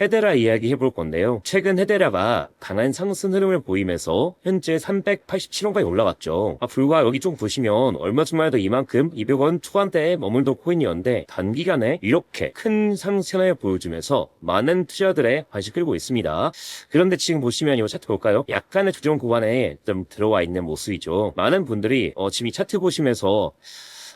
헤데라 이야기 해볼 건데요. 최근 헤데라가 강한 상승 흐름을 보이면서 현재 387원까지 올라갔죠. 아, 불과 여기 좀 보시면 얼마 전만 해도 이만큼 200원 초반대에 머물던 코인이었는데 단기간에 이렇게 큰 상승을 보여주면서 많은 투자들의 관심 끌고 있습니다. 그런데 지금 보시면 이 차트 볼까요? 약간의 조정 구간에 좀 들어와 있는 모습이죠. 많은 분들이 어, 지금 이 차트 보시면서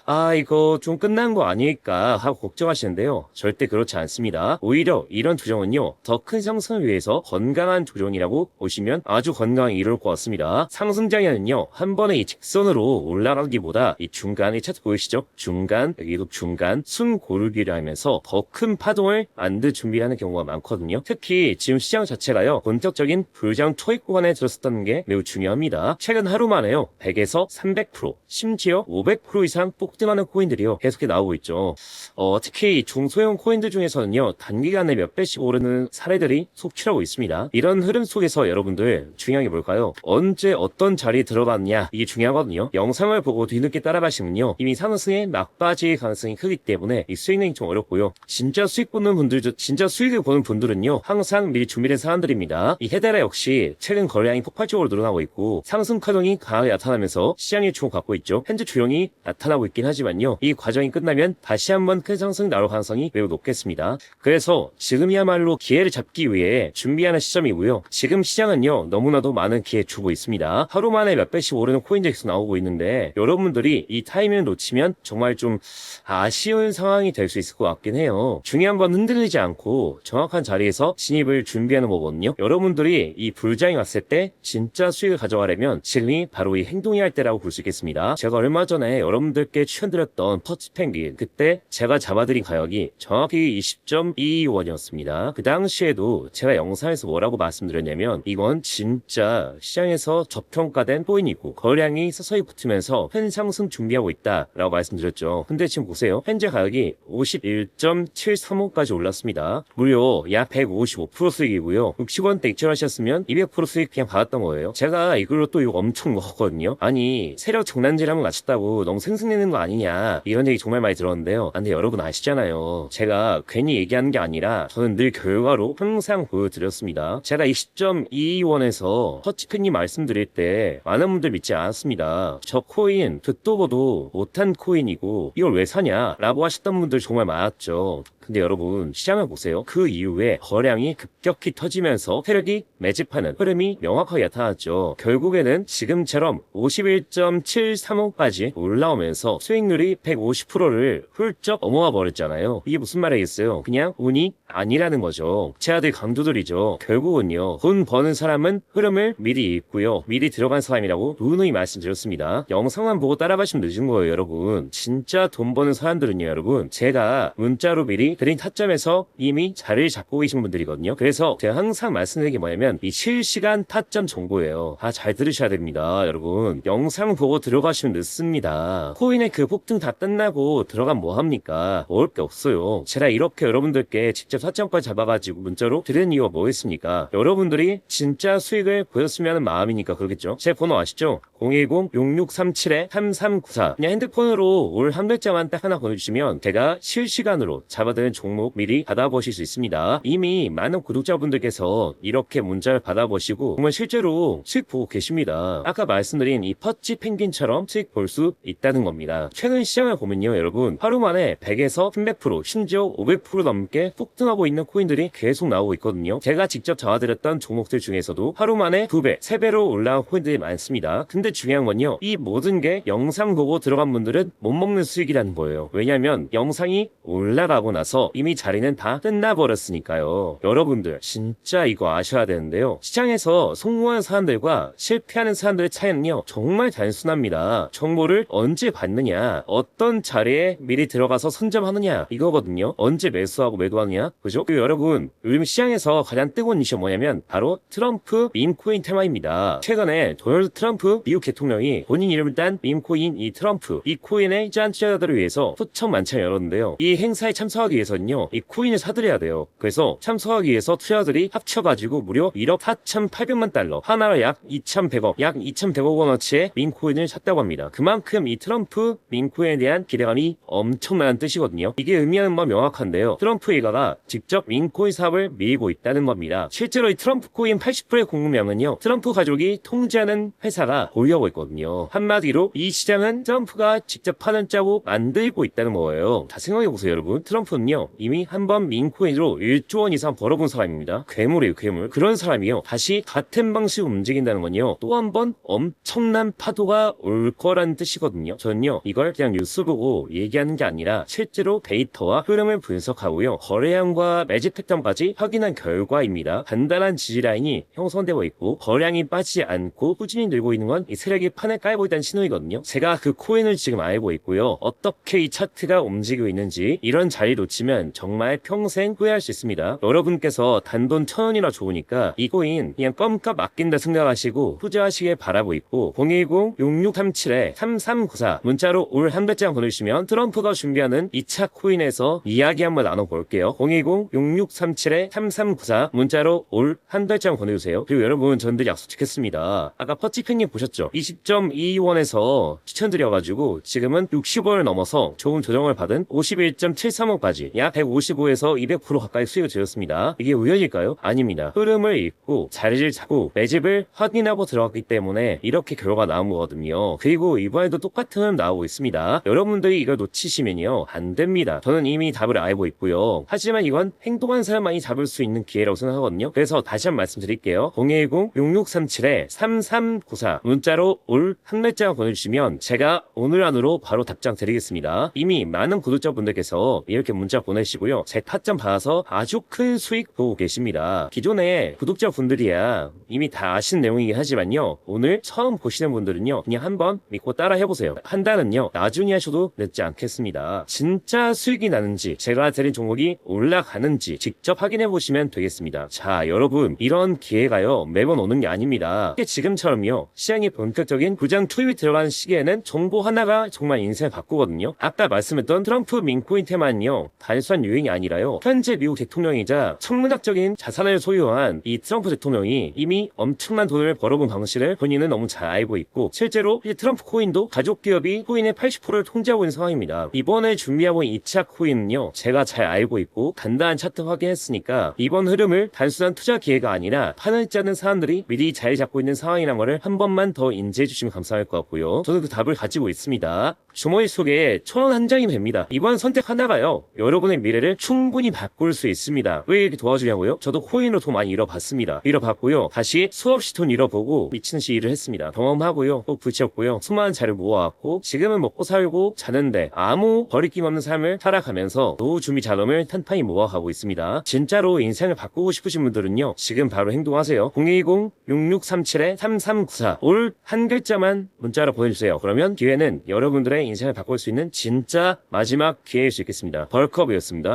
아, 이거 좀 끝난 거 아닐까 하고 걱정하시는데요. 절대 그렇지 않습니다. 오히려 이런 조정은요, 더 큰 상승을 위해서 건강한 조정이라고 보시면 아주 건강히 이룰 것 같습니다. 상승 장에는요, 한 번에 이 직선으로 올라가기보다 이 중간에 차트 보이시죠? 중간, 여기도 중간, 순 고르기를 하면서 더 큰 파동을 만들 준비하는 경우가 많거든요. 특히 지금 시장 자체가요, 본격적인 불장 초입 구간에 들었었다는 게 매우 중요합니다. 최근 하루 만에요, 100에서 300%, 심지어 500% 이상 폭 등하는 코인들이요, 계속해 나오고 있죠. 어, 특히 이 중소형 코인들 중에서는요, 단기간에 몇 배씩 오르는 사례들이 속출하고 있습니다. 이런 흐름 속에서 여러분들 중요한 게 뭘까요? 언제 어떤 자리에 들어갔냐 이게 중요하거든요. 영상을 보고 뒤늦게 따라가시면요, 이미 상승에 막바지의 가능성이 크기 때문에 이 수익 내기 좀 어렵고요. 진짜 수익 보는 분들, 진짜 수익을 보는 분들은요, 항상 미리 준비된 사람들입니다. 이 헤데라 역시 최근 거래량이 폭발적으로 늘어나고 있고 상승 파동이 강하게 나타나면서 시장의 주목을 갖고 있죠. 현재 조용히 나타나고 있긴 하지만요, 이 과정이 끝나면 다시 한번 큰 상승 나올 가능성이 매우 높겠습니다. 그래서 지금이야말로 기회를 잡기 위해 준비하는 시점이고요. 지금 시장은요, 너무나도 많은 기회 주고 있습니다. 하루 만에 몇 배씩 오르는 계속 나오고 있는데, 여러분들이 이 타이밍을 놓치면 정말 좀 아쉬운 상황이 될 수 있을 것 같긴 해요. 중요한 건 흔들리지 않고 정확한 자리에서 진입을 준비하는 거거든요. 여러분들이 이 불장이 왔을 때 진짜 수익을 가져가려면 지금이 바로 이 행동해야 할 때라고 볼 수 있겠습니다. 제가 얼마 전에 여러분들께 추천드렸던 퍼치 펭귄 그때 제가 잡아드린 가격이 정확히 20.22원이었습니다. 그 당시에도 제가 영상에서 뭐라고 말씀드렸냐면 이건 진짜 시장에서 저평가된 코인이고 거래량이 서서히 붙으면서 큰 상승 준비하고 있다 라고 말씀드렸죠. 근데 지금 보세요. 현재 가격이 51.735까지 올랐습니다. 무려 약 155% 수익이고요. 60원대 익절하셨으면 200% 수익 그냥 받았던 거예요. 제가 이걸로 또 이거 엄청 먹었거든요. 아니 세력 장난질 한번 맞췄다고 너무 생승내는 거 아니냐 이런 얘기 정말 많이 들었는데요. 아, 근데 여러분 아시잖아요. 제가 괜히 얘기하는 게 아니라 저는 늘 결과로 항상 보여드렸습니다. 제가 20.22원에서 터치팬님 말씀드릴 때 많은 분들 믿지 않았습니다. 저 코인 듣도 보도 못한 코인이고 이걸 왜 사냐 라고 하셨던 분들 정말 많았죠. 근데 여러분 시장을 보세요. 그 이후에 거량이 급격히 터지면서 세력이 매집하는 흐름이 명확하게 나타났죠. 결국에는 지금처럼 51.735까지 올라오면서 수익률이 150%를 훌쩍 넘어와 버렸잖아요. 이게 무슨 말이겠어요? 그냥 운이 아니라는 거죠. 제아들 강도들이죠. 결국은요. 돈 버는 사람은 흐름을 미리 읽고요. 미리 들어간 사람이라고 누누이 말씀드렸습니다. 영상만 보고 따라가시면 늦은 거예요, 여러분. 진짜 돈 버는 사람들은요, 여러분. 제가 문자로 미리 드린 타점에서 이미 자리를 잡고 계신 분들이거든요. 그래서 제가 항상 말씀드리는 게 뭐냐면 이 실시간 타점 정보예요. 다 잘 들으셔야 됩니다, 여러분. 영상 보고 들어가시면 늦습니다. 코인의 그 폭등 다 끝나고 들어가면 뭐 합니까? 먹을 게 없어요. 제가 이렇게 여러분들께 직접 타점까지 잡아가지고 문자로 드리는 이유가 뭐겠습니까? 여러분들이 진짜 수익을 보였으면 하는 마음이니까 그러겠죠. 제 번호 아시죠? 010-6637-3394 그냥 핸드폰으로 올 한 글자만 딱 하나 보내주시면 제가 실시간으로 잡아드 는 종목 미리 받아보실 수 있습니다. 이미 많은 구독자분들께서 이렇게 문자를 받아보시고 정말 실제로 수익 보고 계십니다. 아까 말씀드린 이 퍼치 펭귄처럼 수익 볼 수 있다는 겁니다. 최근 시장을 보면요 여러분 하루 만에 100에서 300% 심지어 500% 넘게 폭등하고 있는 코인들이 계속 나오고 있거든요. 제가 직접 잡아드렸던 종목들 중에서도 하루 만에 2배, 3배로 올라온 코인들이 많습니다. 근데 중요한 건요 이 모든 게 영상 보고 들어간 분들은 못 먹는 수익이라는 거예요. 왜냐면 영상이 올라가고 나서 이미 자리는 다 끝나버렸으니까요. 여러분들 진짜 이거 아셔야 되는데요. 시장에서 성공한 사람들과 실패하는 사람들의 차이는요 정말 단순합니다. 정보를 언제 받느냐, 어떤 자리에 미리 들어가서 선점하느냐 이거거든요. 언제 매수하고 매도하느냐, 그죠? 그리고 여러분 요즘 시장에서 가장 뜨거운 이슈가 뭐냐면 바로 트럼프 밈코인 테마입니다. 최근에 도널드 트럼프 미국 대통령이 본인 이름을 딴 밈코인 이 트럼프 이 코인의 짠 투자자들을 위해서 초청 만찬을 열었는데요. 이 행사에 참석하기 위해서 는요, 이 코인을 사들여야 돼요. 그래서 참석하기 위해서 투자들이 합쳐가지고 무려 1억 4,800만 달러, 하나로 약 2,100억, 약 2,100억 원어치의 민코인을 샀다고 합니다. 그만큼 이 트럼프 민코인에 대한 기대감이 엄청나는 뜻이거든요. 이게 의미하는 바 명확한데요. 트럼프 일가가 직접 민코인 사업을 밀고 있다는 겁니다. 실제로 이 트럼프 코인 80%의 공급량은요, 트럼프 가족이 통제하는 회사가 보유하고 있거든요. 한마디로 이 시장은 트럼프가 직접 파는 짜고 만들고 있다는 거예요. 다 생각해보세요, 여러분. 트럼프는요, 이미 한 번 민코인으로 1조 원 이상 벌어본 사람입니다. 괴물이에요, 괴물. 그런 사람이요. 다시 같은 방식으로 움직인다는 건요, 또 한 번 엄청난 파도가 올 거라는 뜻이거든요. 저는요, 이걸 그냥 뉴스 보고 얘기하는 게 아니라 실제로 데이터와 흐름을 분석하고요, 거래량과 매집 패턴까지 확인한 결과입니다. 간단한 지지라인이 형성되고 있고, 거량이 빠지지 않고 꾸준히 늘고 있는 건 이 세력이 판에 깔고 있다는 신호이거든요. 제가 그 코인을 지금 알고 있고요. 어떻게 이 차트가 움직이고 있는지 이런 자리 놓치면 정말 평생 후회할 수 있습니다. 여러분께서 단돈 천 원이나 좋으니까 이 코인 그냥 껌값 아낀다 생각하시고 투자하시길 바라고 있고 010-6637-3394 문자로 올 한 배짱 보내주시면 트럼프가 준비하는 2차 코인에서 이야기 한번 나눠볼게요. 010-6637-3394 문자로 올한 달장 보내주세요. 그리고 여러분 전들 약속 지켰습니다. 아까 퍼치팬님 보셨죠? 20.22원에서 추천드려가지고 지금은 60원을 넘어서 좋은 조정을 받은 51.73원까지 약 155에서 200% 가까이 수익을 드렸습니다. 이게 우연일까요? 아닙니다. 흐름을 읽고 자리를 잡고 매집을 확인하고 들어갔기 때문에 이렇게 결과가 나온 거거든요. 그리고 이번에도 똑같은 나오고 있습니다. 여러분들이 이걸 놓치시면요 안 됩니다. 저는 이미 답을 알고 있고요. 하지만 이건 행동한 사람만이 잡을 수 있는 기회라고 생각하거든요. 그래서 다시 한 번 말씀드릴게요. 010-6637-3394 문자로 올 한 글자 보내주시면 제가 오늘 안으로 바로 답장 드리겠습니다. 이미 많은 구독자분들께서 이렇게 문자 보내시고요. 제 타점 받아서 아주 큰 수익 보고 계십니다. 기존에 구독자분들이야 이미 다 아시는 내용이긴 하지만요. 오늘 처음 보시는 분들은요. 그냥 한번 믿고 따라 해보세요. 판단은요. 나중에 하셔도 늦지 않겠습니다. 진짜 수익이 나는지 제가 드린 종목이 올라가는지 직접 확인해 보시면 되겠습니다. 자 여러분 이런 기회가요. 매번 오는 게 아닙니다. 지금처럼요. 시장이 본격적인 부장 투입이 들어가는 시기에는 정보 하나가 정말 인생을 바꾸거든요. 아까 말씀했던 트럼프 민코인 테마는요. 단순한 유행이 아니라요. 현재 미국 대통령이자 천문학적인 자산을 소유한 이 트럼프 대통령이 이미 엄청난 돈을 벌어본 방식을 본인은 너무 잘 알고 있고 실제로 이 트럼프 코인도 가족 기업이 코인의 80%를 통제하고 있는 상황입니다. 이번에 준비하고 있는 2차 코인은요. 제가 잘 알고 있고 간단한 차트 확인했으니까 이번 흐름을 단순한 투자 기회가 아니라 판을 짜는 사람들이 미리 자리 잡고 있는 상황이란 거를 한 번만 더 인지해 주시면 감사할 것 같고요. 저는 그 답을 가지고 있습니다. 주머니 속에 천 원 한 장이 됩니다. 이번 선택 하나가요. 여러 분의 미래를 충분히 바꿀 수 있습니다. 왜 이렇게 도와주냐고요? 저도 코인으로 돈 많이 잃어봤습니다. 잃어봤고요. 다시 수없이 돈 잃어보고 미친 듯이 일을 했습니다. 경험하고요. 꼭 붙였고요. 수많은 자를 모아왔고 지금은 먹고 살고 자는데 아무 거리낌 없는 삶을 살아가면서 노후 준비 자금을 탄탄히 모아가고 있습니다. 진짜로 인생을 바꾸고 싶으신 분들은요. 지금 바로 행동하세요. 010-6637-3394 올 한 글자만 문자로 보내주세요. 그러면 기회는 여러분들의 인생을 바꿀 수 있는 진짜 마지막 기회일 수 있겠습니다. 벌 컵이었습니다.